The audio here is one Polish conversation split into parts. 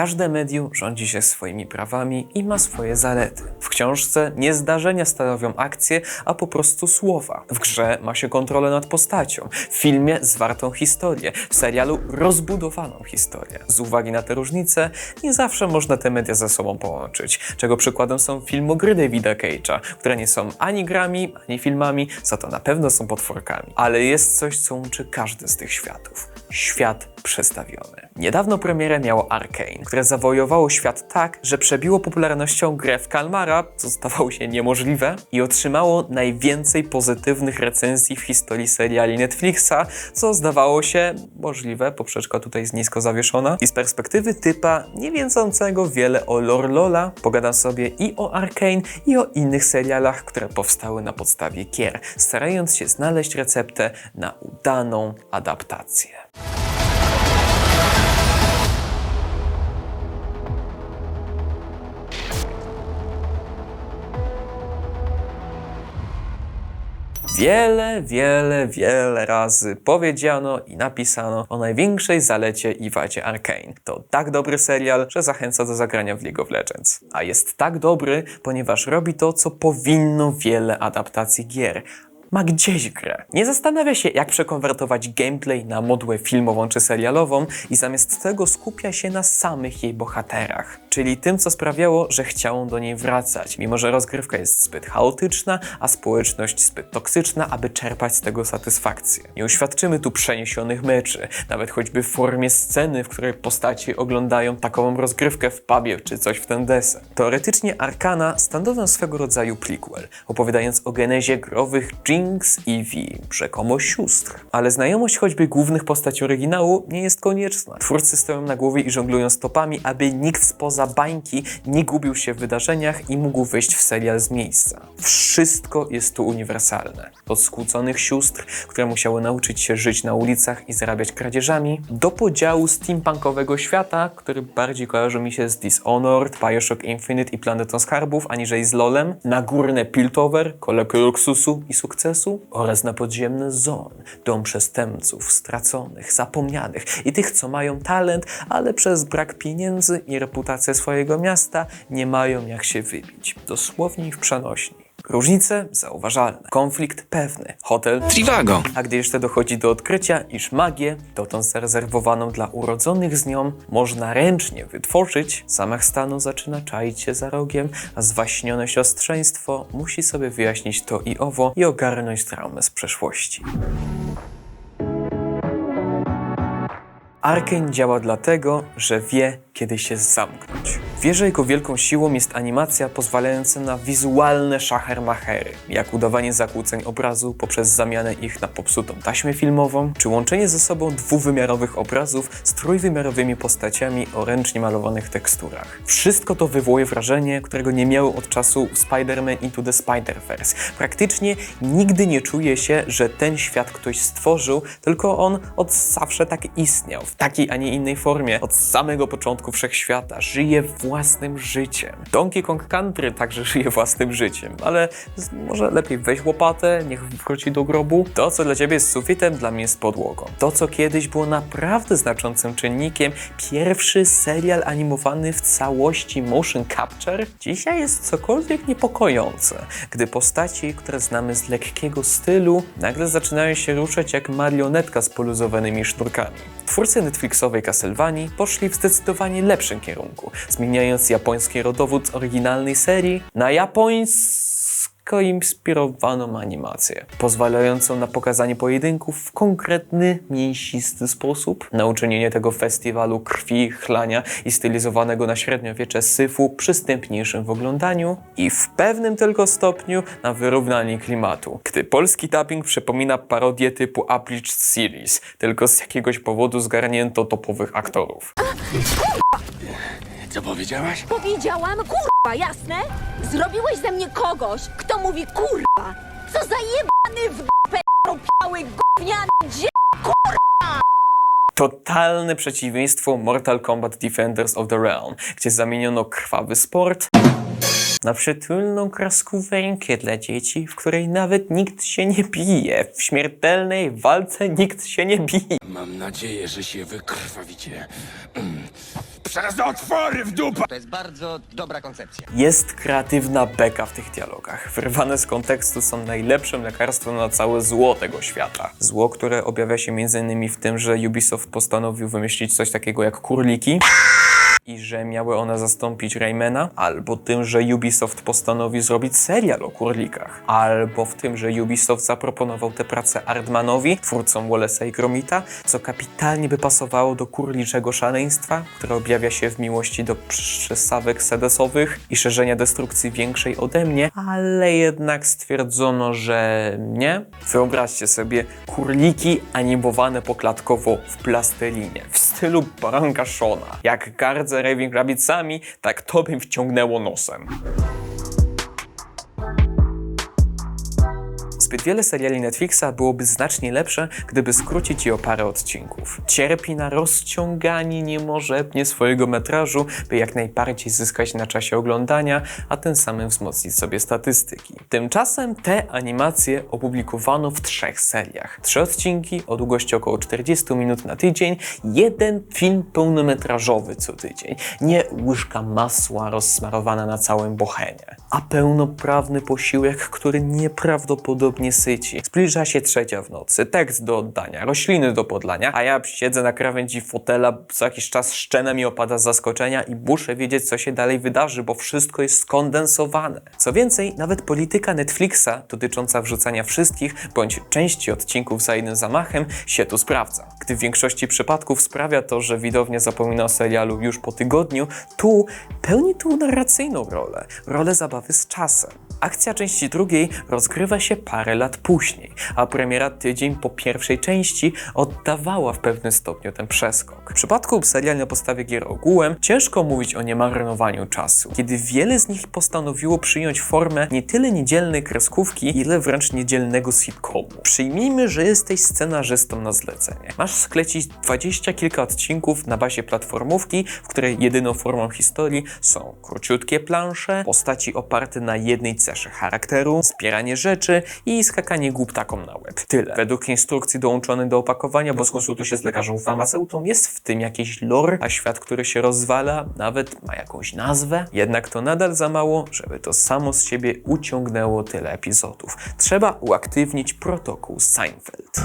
Każde medium rządzi się swoimi prawami i ma swoje zalety. Książce nie zdarzenia stanowią akcje, a po prostu słowa. W grze ma się kontrolę nad postacią, w filmie zwartą historię, w serialu rozbudowaną historię. Z uwagi na te różnice, nie zawsze można te media ze sobą połączyć, czego przykładem są filmogry Davida Cage'a, które nie są ani grami, ani filmami, za to na pewno są potworkami. Ale jest coś, co łączy każdy z tych światów. Świat przestawiony. Niedawno premierę miało Arkane, które zawojowało świat tak, że przebiło popularnością grę w Kalmara, co zdawało się niemożliwe, i otrzymało najwięcej pozytywnych recenzji w historii seriali Netflixa, co zdawało się możliwe, poprzeczka tutaj jest nisko zawieszona. I z perspektywy typa nie wiedzącego wiele o lore Lola, pogadam sobie i o Arkane, i o innych serialach, które powstały na podstawie gier, starając się znaleźć receptę na udaną adaptację. Wiele, wiele, wiele razy powiedziano i napisano o największej zalecie i wadzie Arkane. To tak dobry serial, że zachęca do zagrania w League of Legends. A jest tak dobry, ponieważ robi to, co powinno wiele adaptacji gier ma gdzieś grę. Nie zastanawia się, jak przekonwertować gameplay na modłę filmową czy serialową i zamiast tego skupia się na samych jej bohaterach. Czyli tym, co sprawiało, że chciało do niej wracać, mimo że rozgrywka jest zbyt chaotyczna, a społeczność zbyt toksyczna, aby czerpać z tego satysfakcję. Nie uświadczymy tu przeniesionych meczy, nawet choćby w formie sceny, w której postaci oglądają takową rozgrywkę w pubie czy coś w ten deseń. Teoretycznie Arkana stanowią swego rodzaju prequel, opowiadając o genezie growych Jinx i Vi, rzekomo sióstr. Ale znajomość choćby głównych postaci oryginału nie jest konieczna. Twórcy stoją na głowie i żonglują stopami, aby nikt spoza bańki nie gubił się w wydarzeniach i mógł wyjść w serial z miejsca. Wszystko jest tu uniwersalne. Od skłóconych sióstr, które musiały nauczyć się żyć na ulicach i zarabiać kradzieżami, do podziału steampunkowego świata, który bardziej kojarzy mi się z Dishonored, Bioshock Infinite i Planetą Skarbów, aniżeli z LoLem, na górne Piltover, kolebkę luksusu i sukcesu oraz na podziemne Zon, dom przestępców, straconych, zapomnianych i tych, co mają talent, ale przez brak pieniędzy i reputację swojego miasta nie mają jak się wybić. Dosłownie w przenośni. Różnice zauważalne, konflikt pewny, hotel Trivago. a gdy jeszcze dochodzi do odkrycia, iż magię, dotąd zarezerwowaną dla urodzonych z nią, można ręcznie wytworzyć, zamach stanu zaczyna czaić się za rogiem, a zwaśnione siostrzeństwo musi sobie wyjaśnić to i owo i ogarnąć traumę z przeszłości. Arkane działa dlatego, że wie, kiedy się zamknąć. Wie, że jego wielką siłą jest animacja pozwalająca na wizualne szachermachery, jak udawanie zakłóceń obrazu poprzez zamianę ich na popsutą taśmę filmową, czy łączenie ze sobą dwuwymiarowych obrazów z trójwymiarowymi postaciami o ręcznie malowanych teksturach. Wszystko to wywołuje wrażenie, którego nie miało od czasu Spider-Man Into the Spider-Verse. Praktycznie nigdy nie czuje się, że ten świat ktoś stworzył, tylko on od zawsze tak istniał, w takiej, a nie innej formie, od samego początku wszechświata, żyje własnym życiem. Donkey Kong Country także żyje własnym życiem, ale może lepiej weź łopatę, niech wróci do grobu. To, co dla ciebie jest sufitem, dla mnie jest podłogą. To, co kiedyś było naprawdę znaczącym czynnikiem, pierwszy serial animowany w całości motion capture, dzisiaj jest cokolwiek niepokojące, gdy postaci, które znamy z lekkiego stylu, nagle zaczynają się ruszać jak marionetka z poluzowanymi sznurkami. Twórcy Netflixowej Castlevanii poszli w zdecydowanie lepszym kierunku, zmieniając japoński rodowód z oryginalnej serii na japońsko inspirowaną animację, pozwalającą na pokazanie pojedynków w konkretny, mięsisty sposób, na uczynienie tego festiwalu krwi, chlania i stylizowanego na średniowiecze syfu przystępniejszym w oglądaniu i w pewnym tylko stopniu na wyrównanie klimatu, gdy polski dubbing przypomina parodię typu Upleached Series, tylko z jakiegoś powodu zgarnięto topowych aktorów. Co powiedziałaś? Powiedziałam kurwa, jasne? Zrobiłeś ze mnie kogoś, kto mówi kurwa. Co za jebany w dupę ropiały gówniany dzie... Totalne przeciwieństwo Mortal Kombat Defenders of the Realm, gdzie zamieniono krwawy sport na przytulną kreskówkę dla dzieci, w której nawet nikt się nie bije. W śmiertelnej walce nikt się nie bije. Mam nadzieję, że się wykrwawicie. Przez otwory w dupę. To jest bardzo dobra koncepcja. Jest kreatywna beka w tych dialogach. Wyrwane z kontekstu są najlepszym lekarstwem na całe zło tego świata. Zło, które objawia się m.in. w tym, że Ubisoft postanowił wymyślić coś takiego jak kurliki i że miały one zastąpić Raymana, albo tym, że Ubisoft postanowił zrobić serial o kurlikach, albo w tym, że Ubisoft zaproponował tę pracę Ardmanowi, twórcom Wallace'a i Gromita, co kapitalnie by pasowało do kurliczego szaleństwa, które objawia się w miłości do przesawek sedesowych i szerzenia destrukcji większej ode mnie, ale jednak stwierdzono, że nie. Wyobraźcie sobie kurliki animowane poklatkowo w plastellinie, w stylu baranka Shona. Jak gardzę Raving Rabbitsami, tak to bym wciągnęło nosem. Zbyt wiele seriali Netflixa byłoby znacznie lepsze, gdyby skrócić je o parę odcinków. Cierpi na rozciąganie niemożebnie swojego metrażu, by jak najbardziej zyskać na czasie oglądania, a tym samym wzmocnić sobie statystyki. Tymczasem te animacje opublikowano w trzech seriach. Trzy odcinki o długości około 40 minut na tydzień, jeden film pełnometrażowy co tydzień. Nie łyżka masła rozsmarowana na całym bochenie, a pełnoprawny posiłek, który nieprawdopodobnie syci. Zbliża się trzecia w nocy, tekst do oddania, rośliny do podlania, a ja siedzę na krawędzi fotela, co jakiś czas szczena mi opada z zaskoczenia i muszę wiedzieć, co się dalej wydarzy, bo wszystko jest skondensowane. Co więcej, nawet polityka Netflixa dotycząca wrzucania wszystkich bądź części odcinków za jednym zamachem się tu sprawdza. Gdy w większości przypadków sprawia to, że widownia zapomina o serialu już po tygodniu, tu pełni tu narracyjną rolę, rolę zabawy z czasem. Akcja części drugiej rozgrywa się parę lat później, a premiera tydzień po pierwszej części oddawała w pewnym stopniu ten przeskok. W przypadku seriali na podstawie gier ogółem ciężko mówić o niemarnowaniu czasu, kiedy wiele z nich postanowiło przyjąć formę nie tyle niedzielnej kreskówki, ile wręcz niedzielnego sitcomu. Przyjmijmy, że jesteś scenarzystą na zlecenie. Masz sklecić dwadzieścia kilka odcinków na bazie platformówki, w której jedyną formą historii są króciutkie plansze, postaci oparte na jednej charakteru, zbieranie rzeczy i skakanie głuptakom na łeb. Tyle. Według instrukcji dołączonej do opakowania, bo skonsultuj się z lekarzem farmaceutą, jest w tym jakiś lore, a świat, który się rozwala, nawet ma jakąś nazwę. Jednak to nadal za mało, żeby to samo z siebie uciągnęło tyle epizodów. Trzeba uaktywnić protokół Seinfeld.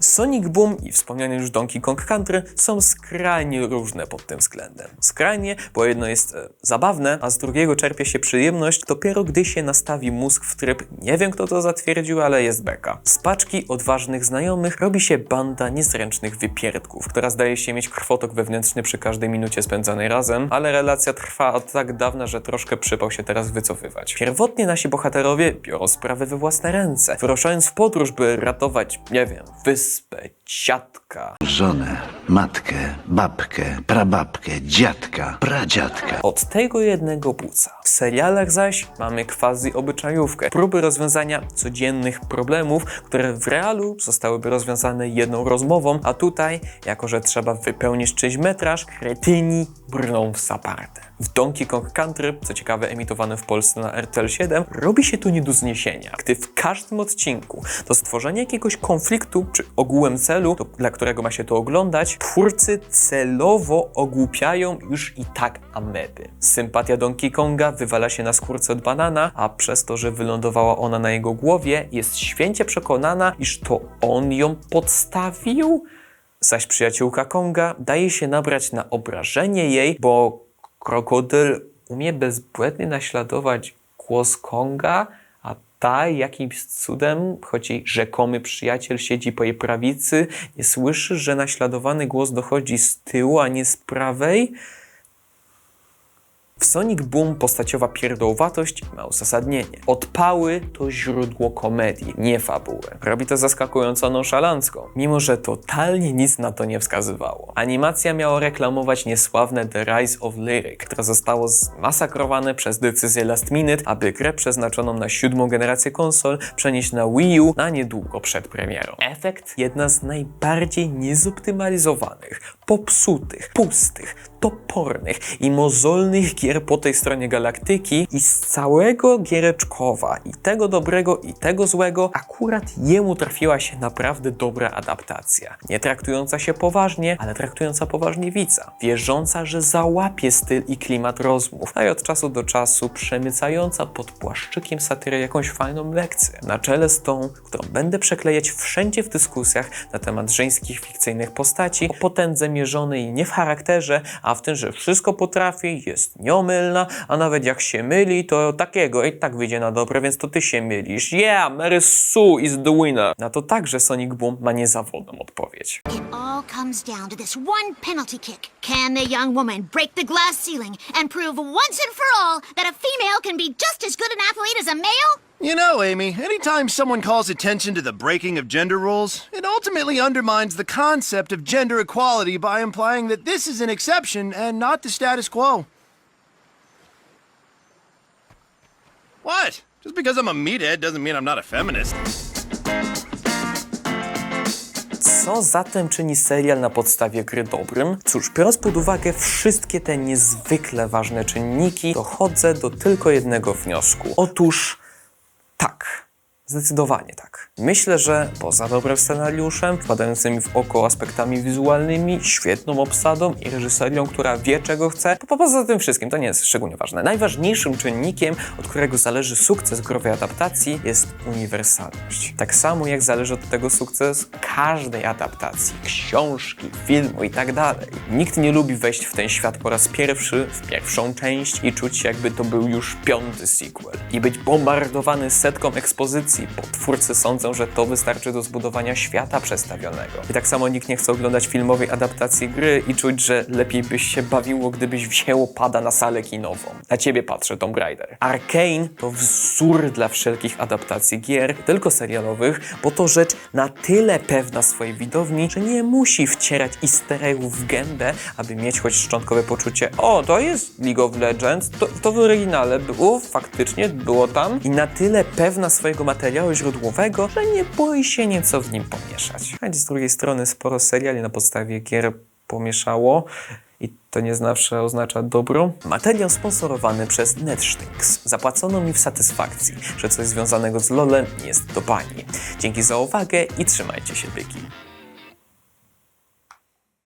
Sonic Boom i wspomniany już Donkey Kong Country są skrajnie różne pod tym względem. Skrajnie, bo jedno jest e, zabawne, a z drugiego czerpie się przyjemność dopiero gdy się nastawi mózg w tryb nie wiem kto to zatwierdził, ale jest beka. Z paczki odważnych znajomych robi się banda niezręcznych wypierdków, która zdaje się mieć krwotok wewnętrzny przy każdej minucie spędzonej razem, ale relacja trwa od tak dawna, że troszkę przypał się teraz wycofywać. Pierwotnie nasi bohaterowie biorą sprawy we własne ręce, wyruszając w podróż, by ratować, nie wiem, wyspę, dziadka, Żonę, matkę, babkę, prababkę, dziadka, pradziadka. od tego jednego buca. W serialach zaś mamy quasi obyczajówkę, próby rozwiązania codziennych problemów, które w realu zostałyby rozwiązane jedną rozmową, a tutaj, jako że trzeba wypełnić czyjś metraż, kretyni brną w zaparte. W Donkey Kong Country, co ciekawe emitowane w Polsce na RTL 7, robi się tu nie do zniesienia, gdy w każdym odcinku do stworzenia jakiegoś konfliktu, czy ogółem celu, do, dla którego ma się to oglądać, twórcy celowo ogłupiają już i tak ameby. Sympatia Donkey Konga wywala się na skórce od banana, a przez to, że wylądowała ona na jego głowie, jest święcie przekonana, iż to on ją podstawił? Zaś przyjaciółka Konga daje się nabrać na obrażenie jej, bo krokodyl umie bezbłędnie naśladować głos Konga, ta jakimś cudem, choć jej rzekomy przyjaciel siedzi po jej prawicy, nie słyszy, że naśladowany głos dochodzi z tyłu, a nie z prawej. W Sonic Boom postaciowa pierdołowatość ma uzasadnienie. Odpały to źródło komedii, nie fabuły. Robi to zaskakująco nonszalancko, mimo że totalnie nic na to nie wskazywało. Animacja miała reklamować niesławne The Rise of Lyric, które zostało zmasakrowane przez decyzję last minute, aby grę przeznaczoną na siódmą generację konsol przenieść na Wii U na niedługo przed premierą. Efekt jedna z najbardziej niezoptymalizowanych, popsutych, pustych, topornych i mozolnych gier po tej stronie galaktyki i z całego giereczkowa i tego dobrego i tego złego akurat jemu trafiła się naprawdę dobra adaptacja. Nie traktująca się poważnie, ale traktująca poważnie widza. Wierząca, że załapie styl i klimat rozmów, a i od czasu do czasu przemycająca pod płaszczykiem satyry jakąś fajną lekcję. Na czele z tą, którą będę przeklejać wszędzie w dyskusjach na temat żeńskich fikcyjnych postaci, o potędze mierzonej nie w charakterze, w tym, że wszystko potrafi, jest nieomylna, a nawet jak się myli, to takiego i tak wyjdzie na dobre, więc to ty się mylisz. Yeah, Mary Sue is the winner. Na to także Sonic Boom ma niezawodną odpowiedź. It all comes down to this one penalty kick. Can the young woman break the glass ceiling and prove once and for all that a female can be just as good an athlete as a male? You know, Amy, anytime someone calls attention to the breaking of gender rules, it ultimately undermines the concept of gender equality by implying that this is an exception and not the status quo. What? Just because I'm a meathead doesn't mean I'm not a feminist. Co zatem czyni serial na podstawie gry dobrym? Cóż, biorąc pod uwagę wszystkie te niezwykle ważne czynniki, dochodzę do tylko jednego wniosku. Otóż. Zdecydowanie tak. Myślę, że poza dobrym scenariuszem, wpadającymi w oko aspektami wizualnymi, świetną obsadą i reżyserią, która wie czego chce, po, poza tym wszystkim, to nie jest szczególnie ważne. Najważniejszym czynnikiem, od którego zależy sukces growej adaptacji, jest uniwersalność. Tak samo jak zależy od tego sukces każdej adaptacji, książki, filmu i tak. Nikt nie lubi wejść w ten świat po raz pierwszy, w pierwszą część i czuć się jakby to był już piąty sequel. I być bombardowany setką ekspozycji, bo twórcy sądzą, że to wystarczy do zbudowania świata przedstawionego. I tak samo nikt nie chce oglądać filmowej adaptacji gry i czuć, że lepiej byś się bawiło, gdybyś wzięło pada na salę kinową. Na ciebie patrzę, Tomb Raider. Arkane to wzór dla wszelkich adaptacji gier, tylko serialowych, bo to rzecz na tyle pewna swojej widowni, że nie musi wcierać easter w gębę, aby mieć choć szczątkowe poczucie o, to jest League of Legends, to, to w oryginale było, faktycznie było tam i na tyle pewna swojego materiału źródłowego, że nie boi się nieco w nim pomieszać. Choć z drugiej strony sporo seriali na podstawie gier pomieszało i to nie zawsze oznacza dobro. Materiał sponsorowany przez Netflix. Zapłacono mi w satysfakcji, że coś związanego z LoLem jest do bani. Dzięki za uwagę i trzymajcie się byki.